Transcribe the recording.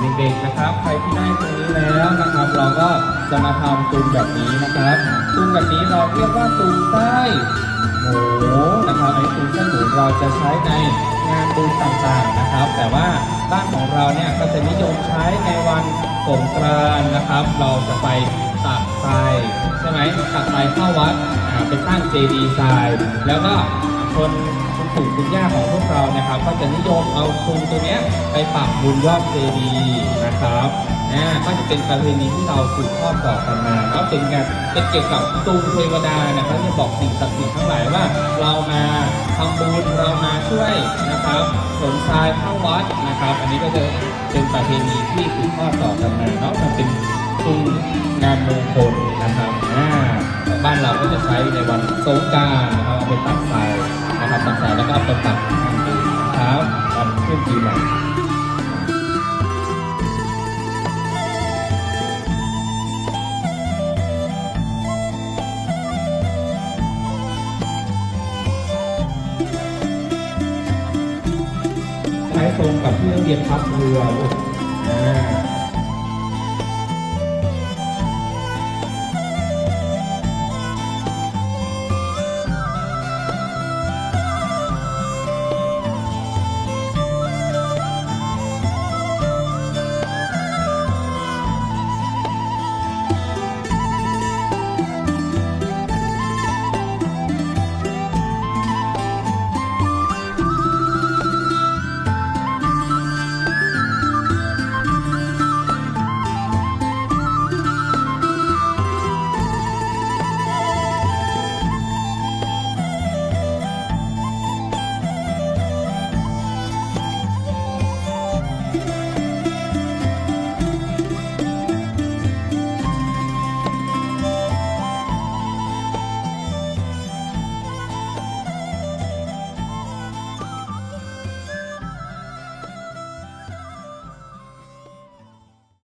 เด็กๆนะครับ ใครที่ได้ตรงนี้แล้วนะครับ เราก็จะมาทำตุงแบบนี้นะครับตุงแบบนี้เราเรียกว่าตุงไส้หมูนะครับไอ้ตุงไส้หมูเราจะใช้ในงานบุญต่างๆนะครับ แต่ว่าบ้านของเราเนี่ยก็จะนิยมใช้ในวันสงกรานต์นะครับ เราจะไปตักทรายใช่ไหมตักทรายเข้าวัดไปสร้างเจดีย์ทรายแล้วก็ คนคุณปู่คุณย่าของพวกเรานะครับ ก็จะนิยมเอาตุงตัวเนี้ยไปปักบุญยอดเจดีย์นะครับอ่าก็จะเป็นประเพณีที่เราสืบทอดต่อกันมาก็เป็นการเป็นเกี่ยวกับตุงเทวดานะครับจะบอกสิ่งศักดิ์สิทธิ์ทั้งหลายว่า เรามาทำบุญเรามาช่วยนะครับสนทรายเข้าวัดนะครับ อันนี้ก็จะเป็นประเพณีที่สืบทอดต่อกันมาเนาะมันเป็นตุงงานมงคลนะครับอ่าบ้านเราก็จะใช้ในวันสงกรารนะครับเอาไปตักทรับตักทรายแล้วก็เอาไปปักทำบุญนะครับวันขึ้นปีใหม่ใช้ตรงกับที่นักเรียนพับเรือ